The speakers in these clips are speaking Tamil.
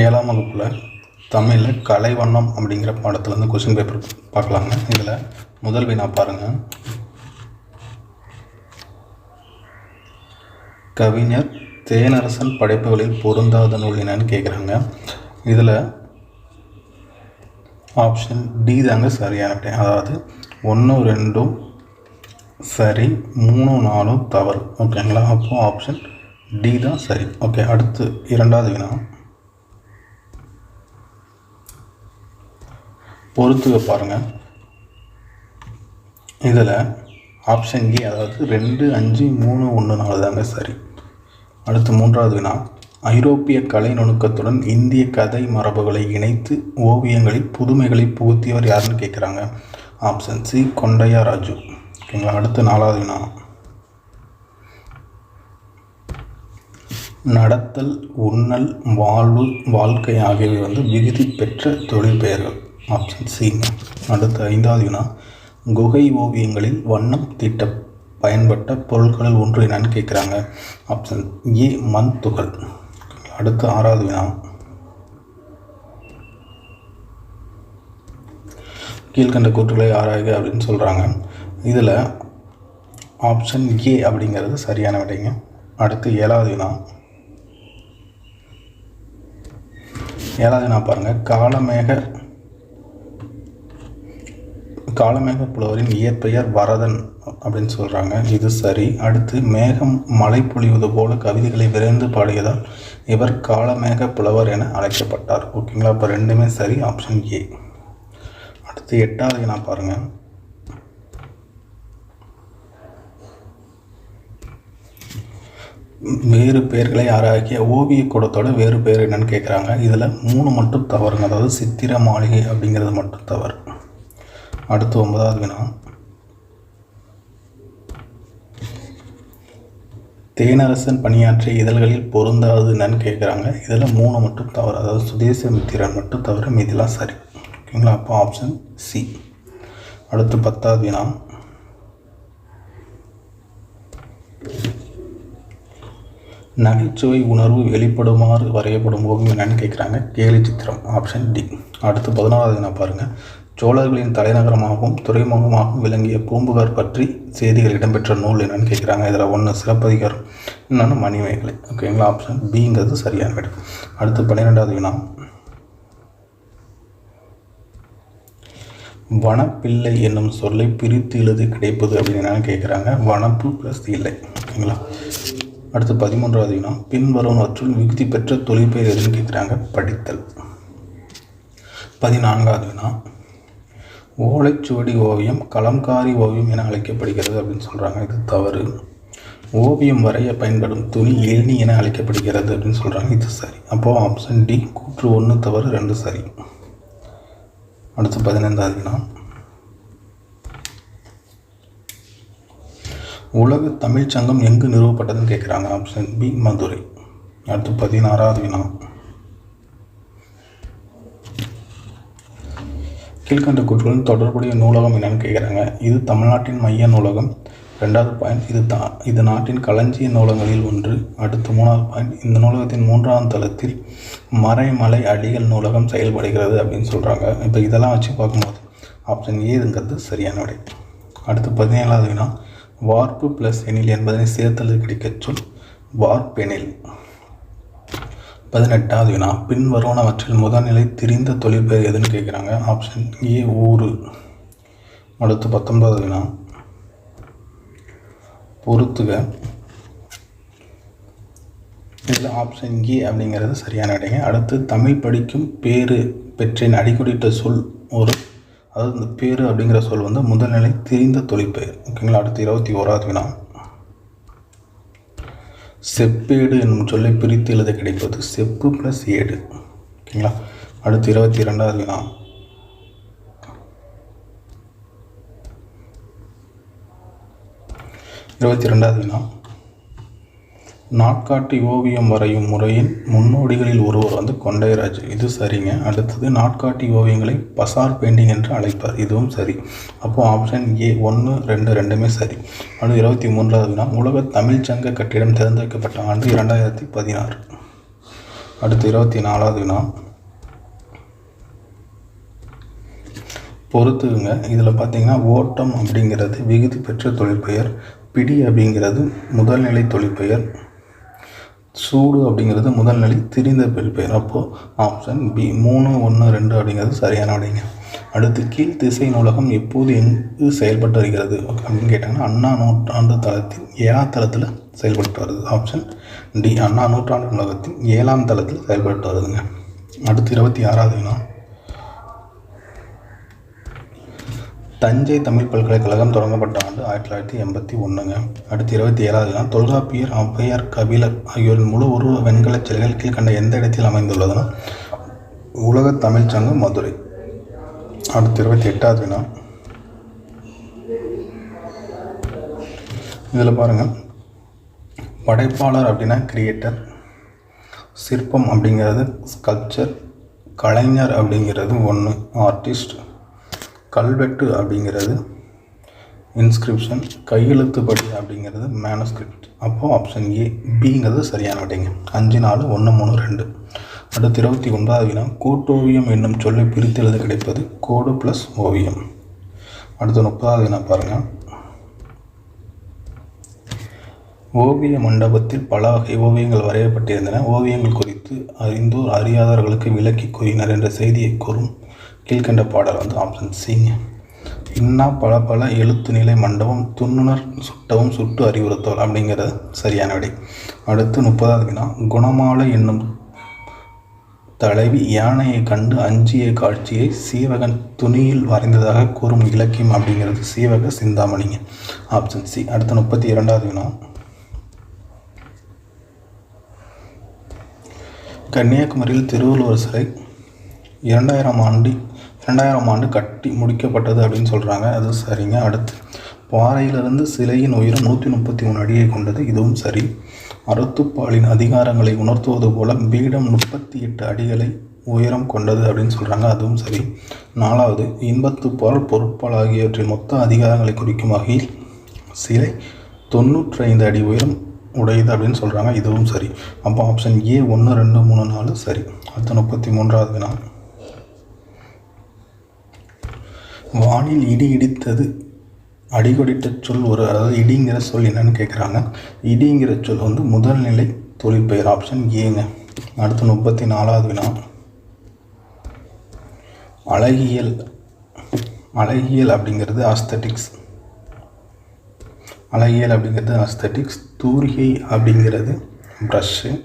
ஏழாம் வகுப்பில் தமிழில் கலைவண்ணம் அப்படிங்கிற பாடத்துலேருந்து கொஷின் பேப்பர் பார்க்கலாங்க. இதில் முதல் வினா பாருங்கள் கவிஞர் தேனரசன் படைப்புகளில் பொருந்தாத நூல் என்னன்னு கேட்குறாங்க இதில் ஆப்ஷன் டி தாங்க சரியான அதாவது ஒன்று ரெண்டும் சரி மூணு நாலும் தவறு. ஓகேங்களா அப்போது ஆப்ஷன் டி தான் சரி. ஓகே அடுத்து இரண்டாவது வினா பொறுத்து பாருங்கள் இதில் ஆப்ஷன் ஏ அதாவது ரெண்டு அஞ்சு மூணு ஒன்று நாலு தாங்க சரி. அடுத்து மூன்றாவது வினா. ஐரோப்பிய கலை நுணுக்கத்துடன் இந்திய கதை மரபுகளை இணைத்து ஓவியங்களில் புதுமைகளை புகுத்தியவர் யாருன்னு கேட்குறாங்க ஆப்ஷன் சி கொண்டையா ராஜு. ஓகேங்களா? அடுத்து நாலாவது வினா. நடத்தல் உண்ணல் வாழ்வு வாழ்க்கை ஆகியவை வந்து விகுதி பெற்ற தொழில் பெயர்கள். ஆப்ஷன் சிங்க அடுத்து ஐந்தாவது வினா. குகை ஓவியங்களில் வண்ணம் தீட்ட பயன்பட்ட பொருட்களில் ஒன்று என்னன்னு கேட்குறாங்க. ஆப்ஷன் ஏ மண் துகள். அடுத்து ஆறாவது வினா. கீழ்கண்ட கூற்றுகளை ஆராய்க அப்படின்னு சொல்கிறாங்க இதில் ஆப்ஷன் ஏ அப்படிங்கிறது சரியான விடைங்க. அடுத்து ஏழாவது வினா. ஏழாவது வினா பாருங்கள் காலமேக காலமேக புலவரின் இயற்பெயர் வரதன் அப்படின்னு சொல்கிறாங்க இது சரி. அடுத்து மேகம் மழை பொழிவது போல கவிதைகளை விரைந்து பாடியதால் இவர் காலமேக புலவர் என அழைக்கப்பட்டார். ஓகேங்களா இப்போ ரெண்டுமே சரி. ஆப்ஷன் ஏ அடுத்து எட்டாவது நான் பாருங்கள் வேறு பெயர்களை ஆராய்க்கிய ஓவிய கூடத்தோட வேறு பெயர் என்னன்னு கேட்குறாங்க இதில் மூணு மட்டும் தவறுங்க. அதாவது சித்திர மாளிகை அப்படிங்கிறது மட்டும் தவறு. அடுத்து ஒன்பதாவது வினா. தேனரசன் பணியாற்றிய இதழ்களில் பொருந்தாது நன் கேட்குறாங்க இதில் மூணு மட்டும் தவறு. அதாவது சுதேச மித்திரன் மட்டும் தவிர மீதிலாம் சரி. ஓகேங்களா? அப்போ ஆப்ஷன் சி அடுத்து பத்தாவது வினா. நகைச்சுவை உணர்வு வெளிப்படுமாறு வரையப்படும் ஓவியம் என்னன்னு கேட்குறாங்க கேலி சித்திரம். ஆப்ஷன் டி அடுத்து பதினாறாவது வினா பாருங்கள் சோழர்களின் தலைநகரமாகவும் துறைமுகமாகவும் விளங்கிய பூம்புகார் பற்றி செய்திகள் இடம்பெற்ற நூல் என்னன்னு கேட்குறாங்க. இதில் ஒன்று சிறப்பதிகாரம் இன்னொன்று மணிமேகலை. ஓகேங்களா ஆப்ஷன் பிங்கிறது சரியான விட. அடுத்து பன்னிரெண்டாவது வினா. வனப்பிள்ளை என்னும் சொல்லை பிரித்து எழுதி கிடைப்பது அப்படின்னு என்னென்னு கேட்குறாங்க. வனப்பு ப்ளஸ் இல்லை. ஓகேங்களா? அடுத்து பதிமூன்றாவது வினா. பின்வருவனவற்றுள் விகுதி பெற்ற தொழிற்பெயர் எதுன்னு கேட்குறாங்க. படித்தல். பதினான்காவது வினா. ஓலைச்சுவடி ஓவியம் கலம்காரி ஓவியம் என அழைக்கப்படுகிறது அப்படின்னு சொல்கிறாங்க இது தவறு. ஓவியம் வரைய பயன்படும் துணி எளினி என அழைக்கப்படுகிறது அப்படின்னு சொல்கிறாங்க இது சரி. அப்போது ஆப்ஷன் டி கூற்று ஒன்று தவறு ரெண்டு சரி. அடுத்து பதினைந்தாவது வினா. உலக தமிழ்ச் சங்கம் எங்கு நிறுவப்பட்டதுன்னு கேட்குறாங்க ஆப்ஷன் பி மதுரை. அடுத்து பதினாறாவது வினா. கீழ்கண்ட கூற்றுடன் தொடர்புடைய நூலகம் என்னன்னு கேட்குறாங்க இது தமிழ்நாட்டின் மைய நூலகம். ரெண்டாவது பாயிண்ட் இது தா இது நாட்டின் களஞ்சிய நூலகங்களில் ஒன்று. அடுத்து மூணாவது பாயிண்ட் இந்த நூலகத்தின் மூன்றாம் தளத்தில் மறைமலை அடிகள் நூலகம் செயல்படுகிறது அப்படின்னு சொல்கிறாங்க இப்போ இதெல்லாம் வச்சு பார்க்கும்போது ஆப்ஷன் ஏதுங்கிறது சரியான விடை. அடுத்து பதினேழாவது வினா வார்ப்பு ப்ளஸ் எனில் என்பதனை சேர்த்தல் கிடைக்கச் சொல் வார்ப்பெனில். பதினெட்டாவது வினா. பின்வருவனவற்றில் முதல்நிலை திரிந்த தொழிற்பெயர் எதுன்னு கேட்குறாங்க ஆப்ஷன் ஏ ஊரு அடுத்து பத்தொன்பதாவது வினா. பொறுத்துக. இதில் ஆப்ஷன் ஏ அப்படிங்கிறது சரியான விடைங்க. அடுத்து தமிழ் படிக்கும் பேரு பெற்றின் அடிக்கொடிட்ட சொல் ஒரு. அதாவது இந்த பேரு அப்படிங்கிற சொல் வந்து முதல்நிலை திரிந்த தொழிற்பெயர் ஓகேங்களா? அடுத்து இருபத்தி ஓராவது வினா. செப்பேடு என்னும் சொல்லை பிரித்து எழுத கிடைப்பது செப்பு ப்ளஸ் ஏடு. ஓகேங்களா? அடுத்து இருபத்தி ரெண்டாவது வினா. இருபத்தி ரெண்டாவது வினா. நாட்காட்டி ஓவியம் வரையும் முறையின் முன்னோடிகளில் ஒருவர் வந்து கொண்டையராஜ். இது சரிங்க. அடுத்தது நாட்காட்டி ஓவியங்களை பசார் பெயிண்டிங் என்று அழைப்பார். இதுவும் சரி. அப்போது ஆப்ஷன் ஏ ஒன்று ரெண்டு ரெண்டுமே சரி. அடுத்து இருபத்தி மூன்றாவது வினா உலக தமிழ்ச்சங்க கட்டிடம் தேர்ந்தெடுக்கப்பட்ட ஆண்டு இரண்டாயிரத்தி பதினாறு. அடுத்து இருபத்தி நாலாவது வினா பொறுத்துக்குங்க இதில் பார்த்தீங்கன்னா ஓட்டம் அப்படிங்கிறது விகுதி பெற்ற தொழிற்பெயர் பிடி அப்படிங்கிறது முதல்நிலை தொழிற்பெயர் சூடு அப்படிங்கிறது முதல் நிலை திரிந்த தொழிற்பெயர் அப்போது ஆப்ஷன் பி மூணு ஒன்று ரெண்டு அப்படிங்கிறது சரியான விடைங்க அடுத்து கீழ் திசை நூலகம் எப்போது எங்கு செயல்பட்டு வருகிறது அப்படின்னு கேட்டாங்கன்னா அண்ணா நூற்றாண்டு தளத்தின் ஏழாம் தளத்தில் செயல்பட்டு வருது. ஆப்ஷன் டி அண்ணா நூற்றாண்டு நூலகத்தின் ஏழாம் தளத்தில் செயல்பட்டு வருதுங்க. அடுத்து இருபத்தி ஆறாவது வினா. தஞ்சை தமிழ் பல்கலைக்கழகம் தொடங்கப்பட்ட ஆண்டு ஆயிரத்தி தொள்ளாயிரத்தி எண்பத்தி ஒன்றுங்க அடுத்து இருபத்தி ஏழாவது தான் தொல்காப்பியர் ஔவையார் கபிலர் ஆகியோரின் முழு உருவ வெண்கலச் சிலைகள் கீழ்கண்ட எந்த இடத்தில் அமைந்துள்ளதுன்னா உலக தமிழ்ச் சங்கம் மதுரை. அடுத்து இருபத்தி எட்டாவது வினா இதில் பாருங்கள் படைப்பாளர் அப்படின்னா கிரியேட்டர் சிற்பம் அப்படிங்கிறது ஸ்கல்ப்சர் கலைஞர் அப்படிங்கிறது ஒன்று ஆர்டிஸ்ட் கல்வெட்டு அப்படிங்கிறது இன்ஸ்கிரிப்ஷன் கையெழுத்துப்படி அப்படிங்கிறது மேனஸ்கிரிப்ட் அப்போது ஆப்ஷன் ஏ பிங்கிறது சரியான விடைங்க அஞ்சு நாலு ஒன்று மூணு ரெண்டு. அடுத்து இருபத்தி ஒன்பதாவது வினா கூட்டோவியம் என்னும் சொல்லை பிரித்து எழுத கிடைப்பது கோடு ப்ளஸ் ஓவியம். அடுத்து முப்பதாவது வினா பாருங்கள் ஓவிய மண்டபத்தில் பல வகை ஓவியங்கள் வரையப்பட்டிருந்தன. ஓவியங்கள் குறித்து அறிந்தோர் அறியாதவர்களுக்கு விளக்கி கூறினர் என்ற செய்தியை கூறும் கீழ்கண்ட பாடல் வந்து ஆப்ஷன் சிங்க இன்னா பல பல எழுத்து நிலை மண்டபம் துண்ணுணர் சுட்டவும் சுட்டு அறிவுறுத்தல் அப்படிங்கிறது சரியான விடை. அடுத்து முப்பதாவது வினா குணமாலை என்னும் தலைவி யானையை கண்டு அஞ்சிய காட்சியை சீவகன் துணியில் வரைந்ததாக கூறும் இலக்கியம் அப்படிங்கிறது சீவக சிந்தாமணிங்க. ஆப்ஷன் சி அடுத்து முப்பத்தி இரண்டாவது வினா. கன்னியாகுமரியில் திருவள்ளுவர் சிலை இரண்டாயிரம் ஆண்டு ரெண்டாயிரம் ஆண்டு கட்டி முடிக்கப்பட்டது அப்படின்னு சொல்கிறாங்க அது சரிங்க. அடுத்து பாறையிலிருந்து சிலையின் உயரம் நூற்றி முப்பத்தி மூணு அடியை கொண்டது. இதுவும் சரி. அறத்துப்பாலின் அதிகாரங்களை உணர்த்துவது போல பீடம் முப்பத்தி எட்டு அடிகளை உயரம் கொண்டது அப்படின்னு சொல்கிறாங்க அதுவும் சரி. நாலாவது இன்பத்துப்பால் பொருட்பால் ஆகியவற்றின் மொத்த அதிகாரங்களை குறிக்கும் வகையில் சிலை தொண்ணூற்றி ஐந்து அடி உயரம் உடையது அப்படின்னு சொல்கிறாங்க இதுவும் சரி. அப்போ ஆப்ஷன் ஏ ஒன்று ரெண்டு மூணு நாலு சரி. அடுத்து முப்பத்தி மூன்றாவது வினா வானில் இடி இடித்தது. அடிகொடிட்ட சொல் ஒரு அதாவது இடிங்கிற சொல் என்னன்னு கேட்குறாங்க இடிங்கிற சொல் வந்து முதல்நிலை தொழிற்பெயர் ஆப்ஷன் ஏங்க அடுத்து முப்பத்தி நாலாவது வினா. அழகியல். அழகியல் அப்படிங்கிறது ஆஸ்தட்டிக்ஸ் அழகியல் அப்படிங்கிறது அஸ்தட்டிக்ஸ் தூரிகை அப்படிங்கிறது ப்ரஷ்ஷு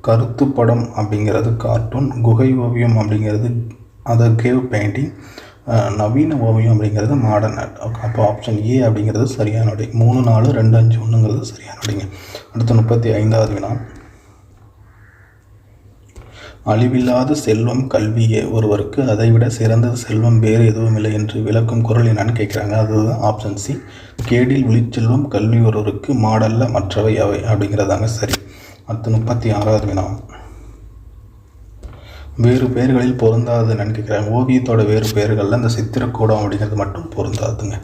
கருத்து படம் அப்படிங்கிறது கார்ட்டூன் குகை ஓவியம் அப்படிங்கிறது அதை கேவ் பெயிண்டிங் நவீன ஓவியம் அப்படிங்கிறது மாடர்ன் ஆர்ட் அப்போ ஆப்ஷன் ஏ அப்படிங்கிறது சரியான விடை. மூணு நாலு ரெண்டு அஞ்சு ஒன்றுங்கிறது சரியான விடைங்க. அடுத்து முப்பத்தி ஐந்தாவது வினா. அழிவில்லாத செல்வம் கல்வியே. ஒருவருக்கு அதைவிட சிறந்த செல்வம் வேறு எதுவும் இல்லை என்று விளக்கும் குரல் என்னன்னு கேட்குறாங்க. அதுதான் ஆப்ஷன் சி கேடில் விழிச்செல்வம் கல்வி ஒருவருக்கு மாடல்ல மற்றவை அவை அப்படிங்கிறதாங்க சரி. அடுத்து முப்பத்தி ஆறாவது வினா. வேறு பெயர்களில் பொருந்தாதுன்னு நினைக்கிறேன். ஓவியத்தோட வேறு பெயர்களில் இந்த சித்திரக்கூடம் அப்படிங்கிறது மட்டும் பொருந்தாதுங்க.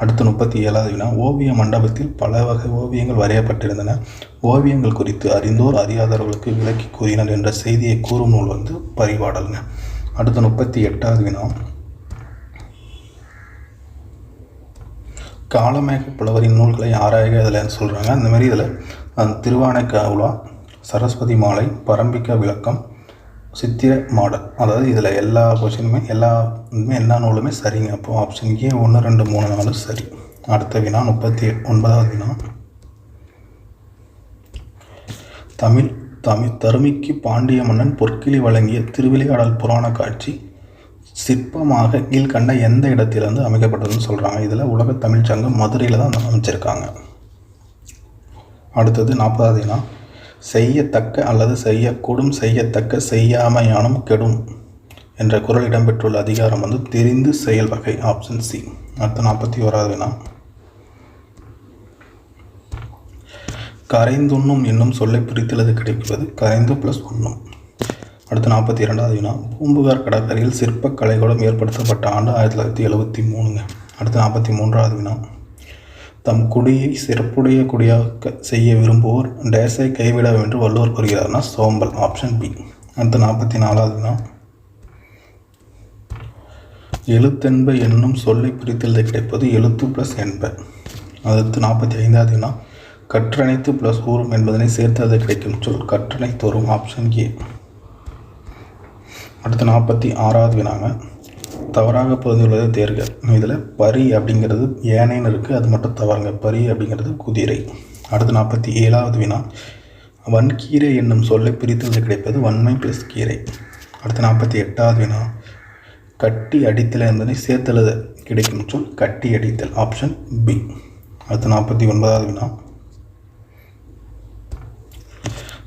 அடுத்து முப்பத்தி ஏழாவது வினா ஓவிய மண்டபத்தில் பல வகை ஓவியங்கள் வரையப்பட்டிருந்தன. ஓவியங்கள் குறித்து அறிந்தோர் அறியாதவர்களுக்கு விளக்கி கூறினர் என்ற செய்தியை கூறும் நூல் வந்து பரிபாடலுங்க அடுத்து முப்பத்தி எட்டாவது வினா காலமேக புலவரின் நூல்களை ஆராய்க இதில் சொல்கிறாங்க அந்த மாதிரி இதில் திருவானைக்காவுலா சரஸ்வதி மாலை பரம்பிக்க விளக்கம் சித்திர மாடல். அதாவது இதில் எல்லா கொஷினுமே எல்லா இதுமே எல்லா நூலுமே சரிங்க. அப்போது ஆப்ஷன் ஏ ஒன்று ரெண்டு மூணு நாலு சரி. அடுத்த வினா முப்பத்தி ஒன்பதாவது வினா. தமிழ் தமிழ் தருமிக்கு பாண்டிய மன்னன் பொற்கிளி வழங்கிய திருவிளையாடல் புராண காட்சி சிற்பமாக கீழ்கண்ட எந்த இடத்திலிருந்து அமைக்கப்பட்டதுன்னு சொல்கிறாங்க இதில் உலக தமிழ் சங்கம் மதுரையில் தான் அமைச்சிருக்காங்க. அடுத்தது நாற்பதாவது வினா. செய்யத்தக்க அல்லது செய்யக்கூடும் செய்யத்தக்க செய்யாமையானும் கெடும் என்ற குரல் இடம்பெற்றுள்ள அதிகாரம் வந்து தெரிந்து செயல் வகை ஆப்ஷன் சி அடுத்த நாற்பத்தி ஓராவது வினா கரைந்துண்ணும் என்னும் சொல்லை பிரித்துள்ளது கிடைப்பது கரைந்து ப்ளஸ் உண்ணும். அடுத்து நாற்பத்தி இரண்டாவது வினா பூம்புகார் கடற்கரையில் சிற்பக்கலைகளும் ஏற்படுத்தப்பட்ட ஆண்டு ஆயிரத்தி தொள்ளாயிரத்தி எழுபத்தி மூணுங்க. அடுத்து நாற்பத்தி மூன்றாவது வினா தம் குடியை சிறப்புடைய குடியாக்க செய்ய விரும்புவோர் டேஸை கைவிட என்று வள்ளுவர் கூறுகிறார்னா சோம்பல் ஆப்ஷன் பி அடுத்து நாற்பத்தி நாலாவது தான் எழுத்தென்ப என்னும் சொல்லை பிரித்தெழுத கிடைப்பது எழுத்து ப்ளஸ் என்ப அடுத்து நாற்பத்தி ஐந்தாவது வினா கற்றணைத்து ப்ளஸ் ஊறும் என்பதனை சேர்த்தது கிடைக்கும் சொல். கற்றணை தோறும் ஆப்ஷன் ஏ அடுத்து நாற்பத்தி ஆறாவது வினாங்க தவறாக பொருந்துள்ளதை தேர்க இதில் பரி அப்படிங்கிறது ஏனைன்னு இருக்குது அது மட்டும் தவறுங்க. பரி அப்படிங்கிறது குதிரை. அடுத்து நாற்பத்தி ஏழாவது வினா. வன்கீரை என்னும் சொல்லை பிரித்தது கிடைப்பது வன்மை ப்ளஸ் கீரை. அடுத்து நாற்பத்தி எட்டாவது வினா. கட்டி அடித்தல் என்பதை சேர்த்தலது கிடைக்கும் சொல் கட்டி அடித்தல் ஆப்ஷன் பி அடுத்து நாற்பத்தி ஒன்பதாவது வினா.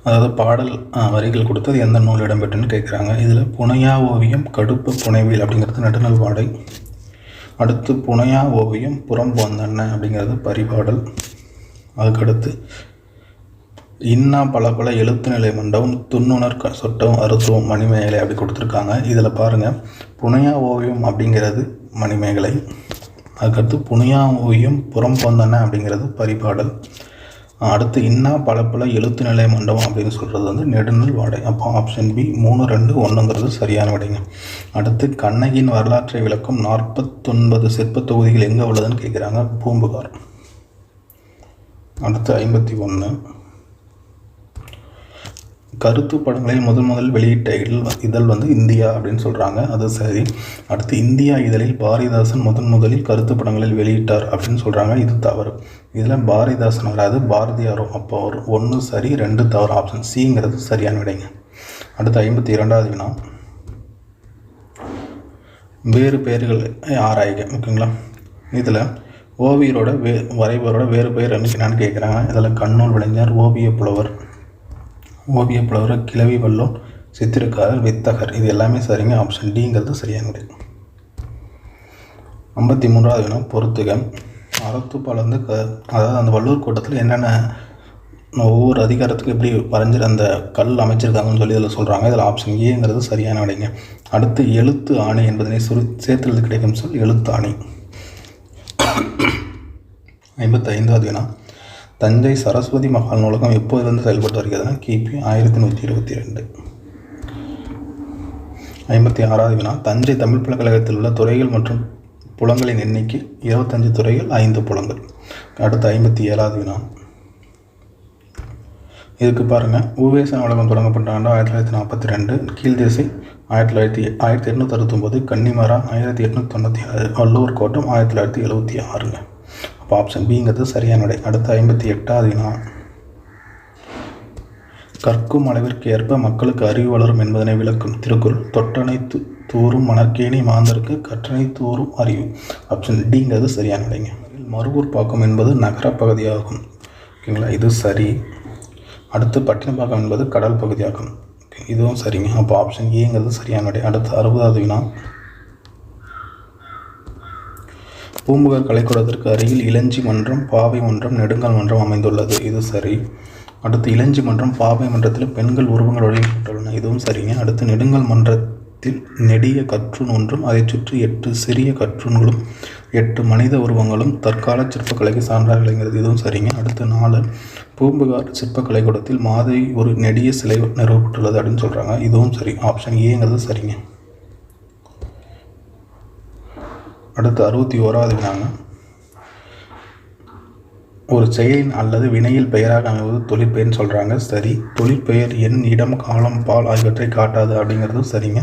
அதாவது பாடல் வரிகள் கொடுத்தது எந்த நூல் இடம்பெற்றுன்னு கேட்குறாங்க. இதில் புனையா ஓவியம் கடுப்பு புனைவியல் அப்படிங்கிறது நடுநல் வாடை. அடுத்து புனையா ஓவியம் புறம் வந்தண்ண அப்படிங்கிறது பரிபாடல். அதுக்கடுத்து இன்னா பல பல எழுத்து நிலை மண்டபம் துண்ணுணர் க சொட்டம் அறுத்துவம் மணிமேகலை அப்படி கொடுத்துருக்காங்க. இதில் பாருங்கள் புனையா ஓவியம் அப்படிங்கிறது மணிமேகலை. அதுக்கடுத்து புனையா ஓவியம் புறம் போந்தண்ண அப்படிங்கிறது பரிபாடல். அடுத்து இன்னா பல எழுத்து நிலை மண்டபம் அப்படின்னு சொல்கிறது வந்து நெடுநல் வாடை. அப்போ ஆப்ஷன் பி மூணு ரெண்டு ஒன்றுங்கிறது சரியான விடைங்க. அடுத்து கண்ணகியின் வரலாற்றை விளக்கும் நாற்பத்தொன்பது சிற்பத் தொகுதிகள் எங்கே உள்ளதுன்னு கேட்குறாங்க பூம்புகார். அடுத்து ஐம்பத்தி ஒன்று கருத்து படங்களை முதன் முதல் வெளியிட்ட இதழ் இதழ் வந்து இந்தியா அப்படின்னு சொல்கிறாங்க அது சரி. அடுத்து இந்தியா இதழில் பாரதிதாசன் முதன் முதலில் கருத்து படங்களில் வெளியிட்டார் அப்படின்னு சொல்கிறாங்க இது தவறு. இதில் பாரதிதாசன் வராது. பாரதியாரும் அப்போ ஒரு ஒன்று சரி ரெண்டு தவறு. ஆப்ஷன் சிங்கிறது சரியான விடைங்க. அடுத்து ஐம்பத்தி இரண்டாவது வினா. வேறு பெயர்கள் ஆராய்க. ஓகேங்களா? இதில் ஓவியரோட வே வரைபவரோட வேறு பெயர் என்னன்னு கேட்குறாங்க இதில் கண்ணூர் விளைஞர் ஓவிய புலவர் ஓவிய புலவர் கிழவி வல்லோன் சித்திரக்காரர் வித்தகர். இது எல்லாமே சரிங்க. ஆப்ஷன் டிங்கிறது சரியான ஐம்பத்தி மூன்றாவது வினம் பொறுத்துக அறத்துப்பால் வந்து க அதாவது அந்த வள்ளுவர் கூட்டத்தில் என்னென்ன ஒவ்வொரு அதிகாரத்துக்கும் எப்படி வரைஞ்சிரு அந்த கல் அமைச்சிருக்காங்கன்னு சொல்லி இதில் சொல்கிறாங்க இதில் ஆப்ஷன் ஏங்கிறது சரியான விடைங்க அடுத்து எழுத்து ஆணை என்பதனை சுரு சேர்த்துறது கிடைக்கும் சொல் எழுத்து ஆணை. ஐம்பத்தி ஐந்தாவது வினா தஞ்சை சரஸ்வதி மகால் நூலகம் எப்போதிலிருந்து செயல்பட்டு வருகிறதுனா கிபி ஆயிரத்தி நூற்றி இருபத்தி ரெண்டு ஐம்பத்தி ஆறாவது வினா தஞ்சை தமிழ் பல்கலைக்கழகத்தில் உள்ள துறைகள் மற்றும் புலங்களின் எண்ணிக்கை இருபத்தஞ்சு துறைகள் ஐந்து புலங்கள். அடுத்து ஐம்பத்தி ஏழாவது வினா. இதுக்கு பாருங்கள் உவேச நூலகம் தொடங்கப்பட்ட ஆண்டு ஆயிரத்தி தொள்ளாயிரத்தி நாற்பத்தி ரெண்டு கீழ்தேசை ஆயிரத்தி தொள்ளாயிரத்தி ஆயிரத்தி எட்நூற்றி அறுபத்தொம்போது கன்னிமரா ஆயிரத்தி எட்நூற்றி தொண்ணூற்றி ஆறு வள்ளுவர் கோட்டம் ஆயிரத்தி தொள்ளாயிரத்தி எழுபத்தி ஆறுங்க. அப்போ ஆப்ஷன் பிங்கிறது சரியான விடை அடுத்து ஐம்பத்தி எட்டாவது வினா கற்கும் அளவிற்கு ஏற்ப மக்களுக்கு அறிவு வளரும் என்பதனை விளக்கும் திருக்குறள். தொட்டனைத்து தூறும் மணற்கேணி மாந்தருக்கு கற்றனை தூறும் அறிவு. ஆப்ஷன் டிங்கிறது சரியான விடைங்க மறுவூர் பாக்கம் என்பது நகரப்பகுதியாகும் ஓகேங்களா? இது சரி. அடுத்து பட்டினப்பாக்கம் என்பது கடல் பகுதியாகும். இதுவும் சரிங்க. அப்போ ஆப்ஷன் ஏங்கிறது சரியான விடை அடுத்து அறுபதாவது வினா பூம்புகார் கலைக்கூடத்திற்கு அருகில் இளஞ்சி மன்றம் பாவை மன்றம் நெடுங்கல் மன்றம் அமைந்துள்ளது. இது சரி. அடுத்து இளஞ்சி மன்றம் பாவை மன்றத்தில் பெண்கள் உருவங்கள் வழங்கப்பட்டுள்ளன. இதுவும் சரிங்க. அடுத்து நெடுங்கல் மன்றத்தில் நெடிய கற்றூன் ஒன்றும் அதைச் சுற்றி எட்டு சிறிய கற்றூன்களும் எட்டு மனித உருவங்களும் தற்கால சிற்பக்கலைக்கு சான்றாக விளங்குகிறது. இதுவும் சரிங்க. அடுத்து நாலு பூம்புகார் சிற்பக்கலைக்கூடத்தில் மாதை ஒரு நெடிய சிலை நிறுவப்பட்டுள்ளது அப்படின்னு சொல்கிறாங்க இதுவும் சரி. ஆப்ஷன் ஏங்கிறது சரிங்க. அடுத்து அறுபத்தி ஓராவது வினாங்க. ஒரு செயலின் அல்லது வினையில் பெயராக அமைவது தொழிற்பெயர்னு சொல்கிறாங்க சரி தொழிற்பெயர் எண் இடம் காலம் பால் ஆகியவற்றை காட்டாது அப்படிங்கிறதும் சரிங்க.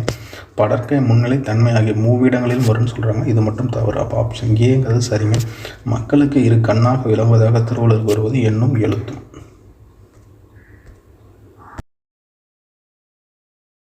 படற்கை முன்னிலை தன்மை ஆகிய மூவிடங்களில் வரும்னு சொல்கிறாங்க இது மட்டும் தவறு. அப்போ ஆப்ஷன் ஏங்கிறது சரிங்க. மக்களுக்கு இரு கண்ணாக விளங்குவதாக திருவள்ளுவர் வருவது என்னும் எழுத்தும்